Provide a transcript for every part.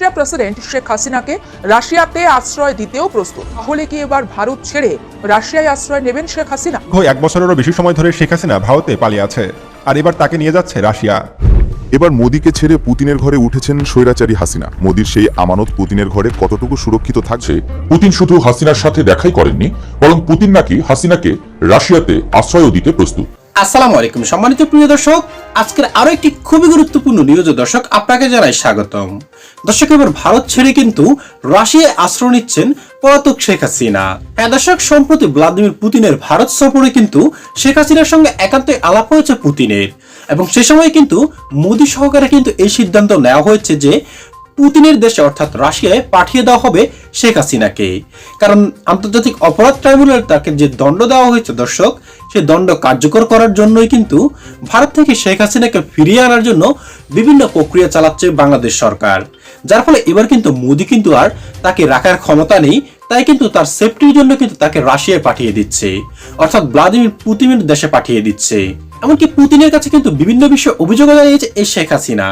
Russia president Sheikh হাসিনাকে রাশিয়াতে আশ্রয় দিতেও প্রস্তুত। তাহলে কি এবার ভারত ছেড়ে রাশিয়ায় আশ্রয় নেবেন শেখ হাসিনা? এক বছরেরও বেশি সময় ধরে শেখ হাসিনা ভারতে পালিয়ে আছে। আর এবার তাকে নিয়ে যাচ্ছে রাশিয়া। এবার মোদীকে ছেড়ে পুতিনের ঘরে উঠেছেন স্বৈরাচারী হাসিনা। মোদীর সেই আমানত পুতিনের ঘরে কতটুকু সুরক্ষিত থাকছে পুতিন শুধু হাসিনার সাথে দেখাই করেননি বরং পুতিন নাকি হাসিনাকে রাশিয়াতে আশ্রয়ও দিতে প্রস্তুত। আসসালামু আলাইকুম সম্মানিত প্রিয় দর্শক, আজকের আরও একটি খুবই গুরুত্বপূর্ণ নিউজ দর্শক আপনাকে জানাই স্বাগতম। দর্শক, এবার ভারত ছেড়ে কিন্তু রাশিয়ায় আশ্রয় নিচ্ছেন পলাতক শেখ হাসিনা। হ্যাঁ দর্শক, সম্প্রতি ভ্লাদিমির পুতিনের ভারত সফরে কিন্তু শেখ হাসিনার সঙ্গে একান্তই আলাপ হয়েছে পুতিনের। এবং সে সময় কিন্তু মোদী সহকারে কিন্তু এই সিদ্ধান্ত নেওয়া হয়েছে যে পুতিনের দেশে, অর্থাৎ রাশিয়ায়, পাঠিয়ে দেওয়া হবে শেখ হাসিনাকে। কারণ আন্তর্জাতিক অপরাধ ট্রাইব্যুনাল তাকে যে দণ্ড দেওয়া হয়েছে, দর্শক সেই দণ্ড কার্যকর করার জন্যই কিন্তু ভারত থেকে শেখ হাসিনাকে ফিরিয়ে আনার জন্য বিভিন্ন প্রক্রিয়া চালাচ্ছে বাংলাদেশ সরকার। যার ফলে এবার কিন্তু মোদি কিন্তু আর তাকে রাখার ক্ষমতা নেই, তাই কিন্তু তার সেফটির জন্য কিন্তু তাকে রাশিয়ায় পাঠিয়ে দিচ্ছে। অর্থাৎ ভ্লাদিমির পুতিনের দেশে পাঠিয়ে দিচ্ছে। এমনকি পুতিনের কাছে কিন্তু বিভিন্ন বিষয়ে অভিযোগ জানিয়েছে এই শেখ হাসিনা।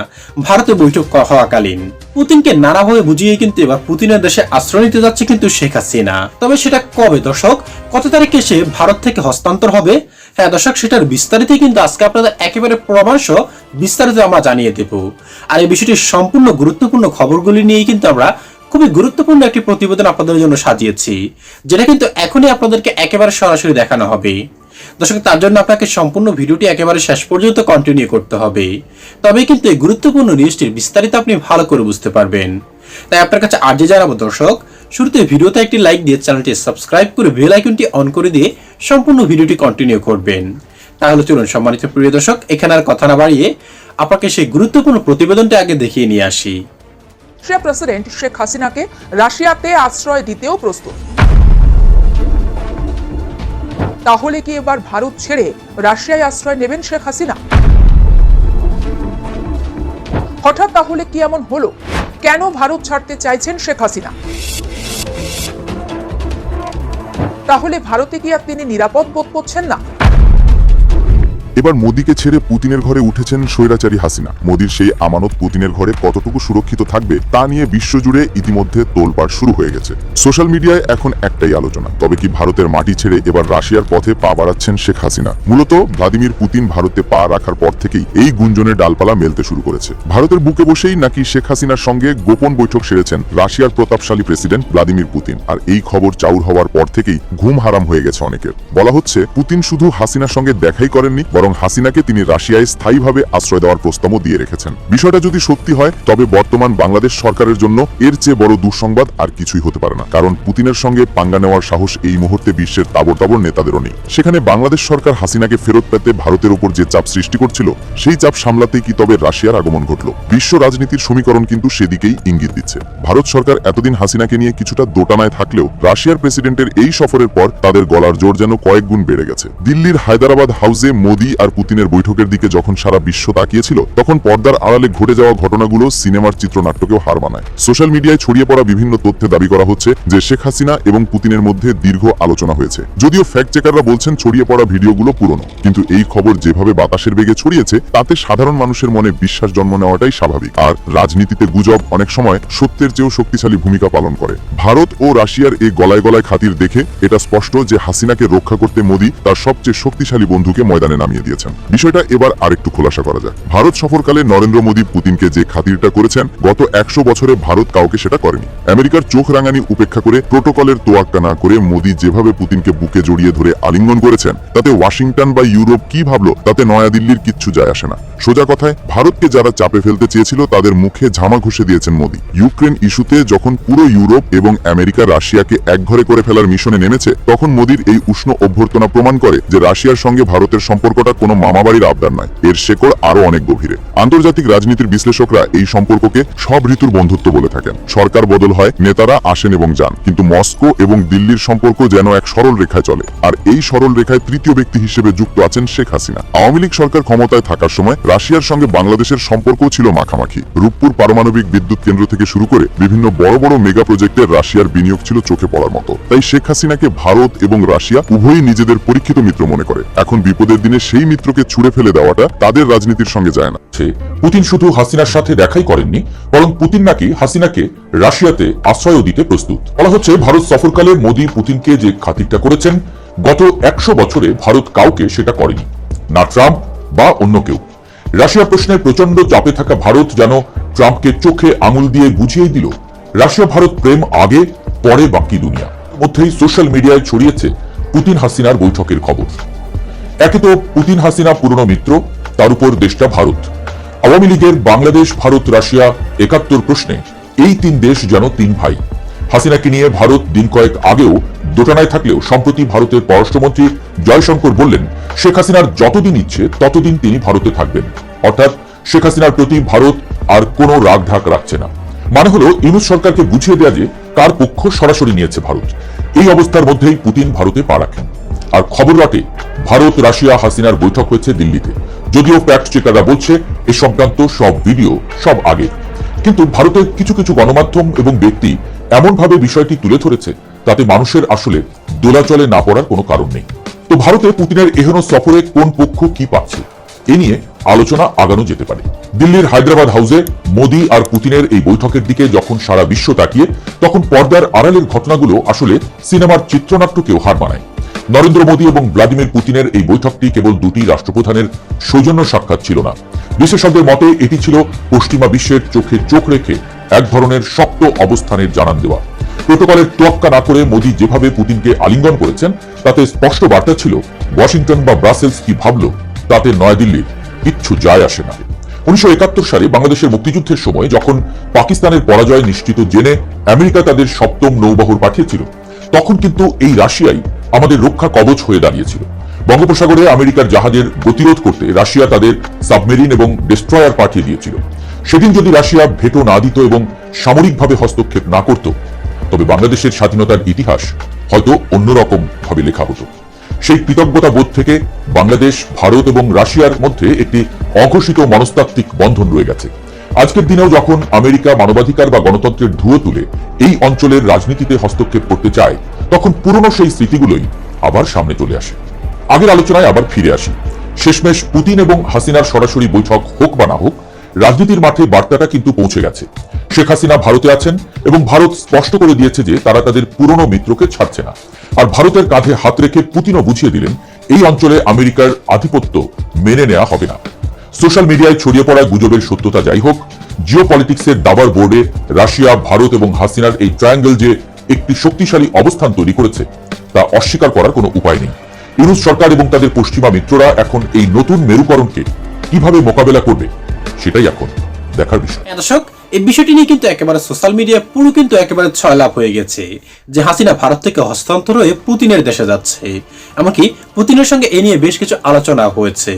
ভারতে বৈঠক হওয়াকালীন। পুতিনকে নানাভাবে বুঝিয়ে কিন্তু এবার পুতিনের দেশে আশ্রয় নিতে যাচ্ছে কিন্তু শেখ হাসিনা। তবে সেটা কবে, দর্শক? কত তারিখে সে ভারত থেকে হস্তান্তর হবে? হ্যাঁ দর্শক, সেটার বিস্তারিত কিন্তু আজকে আপনাদের একেবারে পরামর্শ বিস্তারিত আমরা জানিয়ে দেব। আর এই বিষয়টির সম্পূর্ণ গুরুত্বপূর্ণ খবরগুলি নিয়েই কিন্তু আমরা খুবই গুরুত্বপূর্ণ একটি প্রতিবেদন আপনাদের জন্য সাজিয়েছি, যেটা কিন্তু এখনই আপনাদেরকে একেবারে সরাসরি দেখানো হবে। দর্শক, তার জন্য আপনাকে সম্পূর্ণ ভিডিওটি একেবারে শেষ পর্যন্ত কন্টিনিউ করতে হবে। তবে কিন্তু এই গুরুত্বপূর্ণ নিউজটির বিস্তারিত আপনি ভালো করে বুঝতে পারবেন। তাই আপনার কাছে আর্জি জানাব দর্শক, শুরুতে ভিডিওতে একটি লাইক দিয়ে চ্যানেলটি সাবস্ক্রাইব করে বেল আইকনটি অন করে দিয়ে সম্পূর্ণ ভিডিওটি কন্টিনিউ করবেন। তাহলে চলুন সম্মানিত প্রিয় দর্শক, এখানে আর কথা না বাড়িয়ে আপনাকে সেই গুরুত্বপূর্ণ প্রতিবেদনটি আগে দেখিয়ে নিয়ে আসি। রাশিয়া প্রেসিডেন্ট শেখ হাসিনাকে রাশিয়াতে আশ্রয় দিতেও প্রস্তুত। তাহলে কি এবার ভারত ছেড়ে রাশিয়ায় আশ্রয় নেবেন শেখ হাসিনা? হঠাৎ তাহলে কি এমন হলো? কেন ভারত ছাড়তে চাইছেন শেখ হাসিনা? তাহলে ভারতে কি আর তিনি নিরাপদ বোধ করছেন না? এবার মোদীকে ছেড়ে পুতিনের ঘরে উঠেছেন স্বৈরাচারী হাসিনা। মোদীর সেই আমানত পুতিনের ঘরে কতটুকু সুরক্ষিত থাকবে তা নিয়ে বিশ্বজুড়ে ইতিমধ্যে তোলপাড় শুরু হয়ে গেছে। সোশ্যাল মিডিয়ায় এখন একটাই আলোচনা, তবে কি ভারতের মাটি ছেড়ে এবার রাশিয়ার পথে পা বাড়াচ্ছেন শেখ হাসিনা? মূলত ভ্লাদিমির পুতিন ভারতে পা রাখার পর থেকেই এই গুঞ্জনের ডালপালা মেলতে শুরু করেছে। ভারতের বুকে বসেই নাকি শেখ হাসিনার সঙ্গে গোপন বৈঠক সেরেছেন রাশিয়ার প্রতাপশালী প্রেসিডেন্ট ভ্লাদিমির পুতিন। আর এই খবর চাউর হওয়ার পর থেকেই ঘুম হারাম হয়ে গেছে অনেকের। বলা হচ্ছে, পুতিন শুধু হাসিনার সঙ্গে দেখাই করেননি, বরং হাসিনাকে তিনি রাশিয়ায় স্থায়ীভাবে আশ্রয় দেওয়ার প্রস্তাবও দিয়ে রেখেছেন। বিষয়টা যদি সত্যি হয়, তবে বর্তমান বাংলাদেশ সরকারের জন্য এর চেয়ে বড় দুঃসংবাদ আর কিছুই হতে পারে না। কারণ পুতিনের সঙ্গে পাঙ্গা নেওয়ার সাহস এই মুহূর্তে বিশ্বের তাবর তাবর নেতাদেরও নেই। সেখানে বাংলাদেশ সরকার হাসিনাকে ফেরত পেতে ভারতের উপর যে চাপ সৃষ্টি করছিল, সেই চাপ সামলাতেই কি তবে রাশিয়ার আগমন ঘটল। বিশ্ব রাজনীতির সমীকরণ কিন্তু সেদিকেই ইঙ্গিত দিচ্ছে। ভারত সরকার এতদিন হাসিনাকে নিয়ে কিছুটা দোটানায় থাকলেও রাশিয়ার প্রেসিডেন্টের এই সফরের পর তাদের গলার জোর যেন কয়েক গুণ বেড়ে গেছে। দিল্লির হায়দ্রাবাদ হাউসে মোদি আর পুতিনের বৈঠকের দিকে যখন সারা বিশ্ব তাকিয়েছিল, তখন পর্দার আড়ালে ঘটে যাওয়া ঘটনাগুলো সিনেমার চিত্রনাট্যকেও হার মানায়। সোশ্যাল মিডিয়ায় ছড়িয়ে পড়া বিভিন্ন তথ্যে দাবি করা হচ্ছে যে শেখ হাসিনা এবং পুতিনের মধ্যে দীর্ঘ আলোচনা হয়েছে। যদিও ফ্যাক্ট চেকাররা বলছেন ছড়িয়ে পড়া ভিডিওগুলো পুরনো, কিন্তু এই খবর যেভাবে বাতাসের বেগে ছড়িয়েছে, তাতে সাধারণ মানুষের মনে বিশ্বাস জন্ম নেওয়াটাই স্বাভাবিক। আর রাজনীতিতে গুজব অনেক সময় সত্যের চেয়েও শক্তিশালী ভূমিকা পালন করে। ভারত ও রাশিয়ার এই গলায় গলায় খাতির দেখে এটা স্পষ্ট যে হাসিনাকে রক্ষা করতে মোদী তার সবচেয়ে শক্তিশালী বন্ধুকে ময়দানে নামিয়ে দিয়েছেন। বিষয়টা এবার আরেকটু খোলাসা করা যাক। ভারত সফরকালে নরেন্দ্র মোদী পুতিনকে যে খাতিরটা করেছেন, গত একশো বছরে ভারত কাউকে সেটা করেনি। আমেরিকার চোখ রাঙানি উপেক্ষা করে প্রোটোকলের তোয়াক্কা না করে মোদী যেভাবে পুতিনকে বুকে জড়িয়ে ধরে আলিঙ্গন করেছেন, তাতে ওয়াশিংটন বা ইউরোপ কি ভাবলো, তাতে নয়াদিল্লির কিচ্ছু যায় আসে না। সোজা কথায়, ভারতকে যারা চাপে ফেলতে চেয়েছিল, তাদের মুখে ঝামা ঘষে দিয়েছেন মোদী। ইউক্রেন ইস্যুতে যখন পুরো ইউরোপ এবং আমেরিকা রাশিয়াকে একঘরে করে ফেলার মিশনে নেমেছে, তখন মোদীর এই উষ্ণ অভ্যর্থনা প্রমাণ করে যে রাশিয়ার সঙ্গে ভারতের সম্পর্কটা কোনো মামাবাড়ির আবদার নয় এর শেকড় আরও অনেক গভীরে। আন্তর্জাতিক রাজনীতির বিশ্লেষকরা এই সম্পর্ককে সব ঋতুর বন্ধুত্ব বলে থাকেন। সরকার বদল হয়, নেতারা আসেন এবং যান। কিন্তু মস্কো এবং দিল্লির সম্পর্ক যেন এক সরল রেখায় চলে। আর এই সরল রেখায় তৃতীয় ব্যক্তি হিসেবে যুক্ত আছেন শেখ হাসিনা। আওয়ামী লীগ সরকার ক্ষমতায় থাকার সময় রাশিয়ার সঙ্গে বাংলাদেশের সম্পর্ক ছিল মাখামাখি। রূপপুর পারমাণবিক বিদ্যুৎ কেন্দ্র থেকে শুরু করে বিভিন্ন বড় বড় মেগা প্রজেক্টে রাশিয়ার বিনিয়োগ ছিল চোখে পড়ার মতো। তাই শেখ হাসিনাকে ভারত এবং রাশিয়া উভয়ই নিজেদের পরীক্ষিত মিত্র মনে করে। এখন বিপদের দিনে সেই সেই মিত্রকে ছুড়ে ফেলে দেওয়াটা তাদের রাজনীতির সঙ্গে যায় না। পুতিন শুধু হাসিনার সাথে দেখাই করেননি, বরং পুতিন নাকি হাসিনাকে রাশিয়াতে আশ্রয়ও দিতে প্রস্তুত। বলা হচ্ছে, ভারত সফরকালে মোদী পুতিনকে যে খাতিরটা করেছেন, গত একশো বছরে ভারত কাউকে সেটা করেনি, না ট্রাম্প বা অন্য কেউ। রাশিয়া প্রশ্নে প্রচণ্ড চাপে থাকা ভারত যেন ট্রাম্পকে চোখে আঙুল দিয়ে বুঝিয়ে দিল। রাশিয়া, ভারত প্রেম আগে, পরে বাকি দুনিয়া। মধ্যেই সোশ্যাল মিডিয়ায় ছড়িয়েছে পুতিন হাসিনার বৈঠকের খবর। একে তো পুতিন হাসিনা পুরনো মিত্র, তার উপর দেশটা ভারত। আওয়ামী লীগের বাংলাদেশ, ভারত, রাশিয়া, একাত্তর প্রশ্নে এই তিন দেশ যেন তিন ভাই। হাসিনাকে নিয়ে ভারত দিন কয়েক আগেও দোটানায় থাকলেও সম্প্রতি ভারতের পররাষ্ট্রমন্ত্রী জয়শঙ্কর বললেন, শেখ হাসিনার যতদিন ইচ্ছে, ততদিন তিনি ভারতে থাকবেন। অর্থাৎ শেখ হাসিনার প্রতি ভারত আর কোনো রাগ ঢাক রাখছে না। মানে হলো, ইউনুস সরকারকে বুঝিয়ে দেওয়া যে, কার পক্ষ সরাসরি নিয়েছে ভারত। এই অবস্থার মধ্যেই পুতিন ভারতে পা রাখেন। আর খবর রাতে ভারত রাশিয়া হাসিনার বৈঠক হয়েছে দিল্লিতে। যদিও ফ্যাক্ট চেকাররা বলছে, এ সংক্রান্ত সব ভিডিও সব আগে। কিন্তু ভারতের কিছু কিছু গণমাধ্যম এবং ব্যক্তি এমনভাবে বিষয়টি তুলে ধরেছে, তাতে মানুষের আসলে দোলাচলে না পড়ার কোনো কারণ নেই। তো ভারতে পুতিনের এহেন সফরে কোন পক্ষ কি পাচ্ছে? এ নিয়ে আলোচনা আগানো যেতে পারে। দিল্লির হায়দ্রাবাদ হাউসে মোদী আর পুতিনের এই বৈঠকের দিকে যখন সারা বিশ্ব তাকিয়ে, তখন পর্দার আড়ালের ঘটনাগুলো আসলে সিনেমার চিত্রনাট্যকেও হার মানায়। নরেন্দ্র মোদী এবং ভ্লাদিমির পুতিনের এই বৈঠকটি কেবল দুটি রাষ্ট্রপ্রধানের সৌজন্য সাক্ষাৎ ছিল না। বিশেষজ্ঞদের মতে, এটি ছিল পশ্চিমা বিশ্বের চোখে চোখ রেখে এক ধরনের শক্ত অবস্থানের জানান দেওয়া। প্রোটোকলের তোয়াক্কা না করে মোদী যেভাবে পুতিনকে আলিঙ্গন করেছেন, তাতে স্পষ্ট বার্তা ছিল, ওয়াশিংটন বা ব্রাসেলস কি ভাবল, তাতে নয়াদিল্লির কিচ্ছু যায় আসে না। উনিশশো একাত্তর সালে বাংলাদেশের মুক্তিযুদ্ধের সময় যখন পাকিস্তানের পরাজয় নিশ্চিত জেনে আমেরিকা তাদের সপ্তম নৌবাহর পাঠিয়েছিল, তখন কিন্তু এই রাশিয়াই আমাদের রক্ষা কবচ হয়ে দাঁড়িয়েছিল। বঙ্গোপসাগরে আমেরিকার জাহাজের গতিরোধ করতে রাশিয়া তাদের সাবমেরিন এবং ডেস্ট্রয়ার পাঠিয়ে দিয়েছিল। সেদিন যদি রাশিয়া ভেটো না দিত এবং সামরিকভাবে হস্তক্ষেপ না করত, তবে বাংলাদেশের স্বাধীনতার ইতিহাস হয়তো অন্যরকম ভাবে লেখা হতো। সেই কৃতজ্ঞতা বোধ থেকে বাংলাদেশ, ভারত এবং রাশিয়ার মধ্যে একটি অঘোষিত মনস্তাত্ত্বিক বন্ধন রয়ে গেছে। আজকের দিনেও যখন আমেরিকা মানবাধিকার বা গণতন্ত্রের ধুয়ো তুলে এই অঞ্চলের রাজনীতিতে হস্তক্ষেপ করতে চায়, তখন পুরনো সেই স্মৃতিগুলোই আবার সামনে চলে আসে। আগের আলোচনায় আবার ফিরে আসি। শেষমেশ পুতিন এবং হাসিনার সরাসরি বৈঠক হোক বা না হোক, রাজনীতির মাঠে বার্তাটা কিন্তু পৌঁছে গেছে। শেখ হাসিনা ভারতে আছেন এবং ভারত স্পষ্ট করে দিয়েছে যে তারা তাদের পুরনো মিত্রকে ছাড়ছে না। আর ভারতের কাঁধে হাত রেখে পুতিনও বুঝিয়ে দিলেন, এই অঞ্চলে আমেরিকার আধিপত্য মেনে নেওয়া হবে না। সোশ্যাল মিডিয়ায় ছড়িয়ে পড়া গুজবের সত্যতা যাই হোক জিও পলিটিক্সের দাবার বোর্ডে রাশিয়া ভারত এবং হাসিনার এই ট্রায়াঙ্গেল যে একটি শক্তিশালী অবস্থান তৈরি করেছে তা অস্বীকার করার কোনো উপায় নেই। ইউরোপ সরকার এবং তাদের পশ্চিমা মিত্ররা এখন এই নতুন মেরুকরণকে কীভাবে মোকাবেলা করবে সেটাই এখন দেখার বিষয়। হ্যাঁ, দর্শক এই বিষয়টি নিয়ে কিন্তু একেবারে সোশ্যাল মিডিয়া পুরো কিন্তু একেবারে ছয়লাভ হয়ে গেছে যে হাসিনা ভারত থেকে হস্তান্তর হয়ে পুতিনের দেশে যাচ্ছে। এমনকি পুতিনের সঙ্গে এ নিয়ে বেশ কিছু আলোচনা হয়েছে।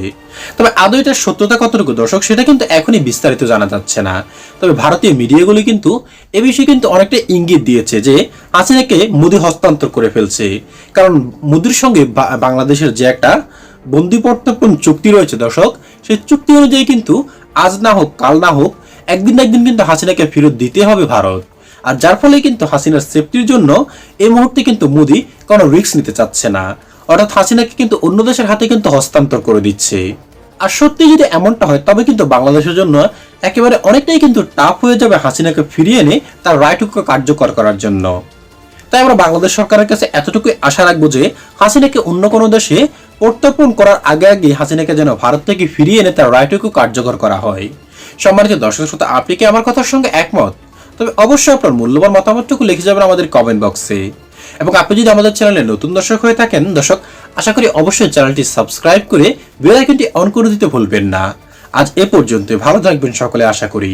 তবে আদৌ এটার সত্যতা কতটুকু দর্শক সেটা কিন্তু এখনই বিস্তারিত জানা যাচ্ছে না। তবে ভারতীয় মিডিয়াগুলি কিন্তু এ বিষয়ে কিন্তু অনেকটা ইঙ্গিত দিয়েছে যে হাসিনাকে মোদি হস্তান্তর করে ফেলছে। কারণ মোদির সঙ্গে বাংলাদেশের যে একটা বন্দি চুক্তি রয়েছে দর্শক, সেই চুক্তি অনুযায়ী কিন্তু আজ না হোক, কাল না হোক একদিন না একদিন কিন্তু হাসিনাকে ফেরত দিতে হবে ভারত। আর যার ফলে কিন্তু হাসিনার সেফটির জন্য এই মুহূর্তে কিন্তু মোদি কোনো রিস্ক নিতে চাচ্ছে না। অর্থাৎ হাসিনাকে কিন্তু অন্য দেশের হাতে কিন্তু হস্তান্তর করে দিচ্ছে। আর সত্যি যদি এমনটা হয়, তবে কিন্তু বাংলাদেশের জন্য একেবারে অনেকটাই কিন্তু টাফ হয়ে যাবে হাসিনাকে ফিরিয়ে এনে তার রায়টুকু কার্যকর করার জন্য। তাই আমরা বাংলাদেশ সরকারের কাছে এতটুকুই আশা রাখব যে হাসিনাকে অন্য কোনো দেশে প্রত্যর্পণ করার আগে আগে হাসিনাকে যেন ভারত থেকে ফিরিয়ে এনে তার রায়টুকু কার্যকর করা হয়। সম্মানিত দর্শক শ্রোতা, আপনি কি আমার কথার সঙ্গে একমত? তবে অবশ্যই আপনার মূল্যবান মতামতটুকু লিখে যাবেন আমাদের কমেন্ট বক্সে এবং আপনি যদি আমাদের চ্যানেলে নতুন দর্শক হয়ে থাকেন, দর্শক, আশা করি অবশ্যই চ্যানেলটি সাবস্ক্রাইব করে বেল আইকনটি অন করে দিতে ভুলবেন না। আজ এ পর্যন্ত ভালো থাকবেন সকলে, আশা করি।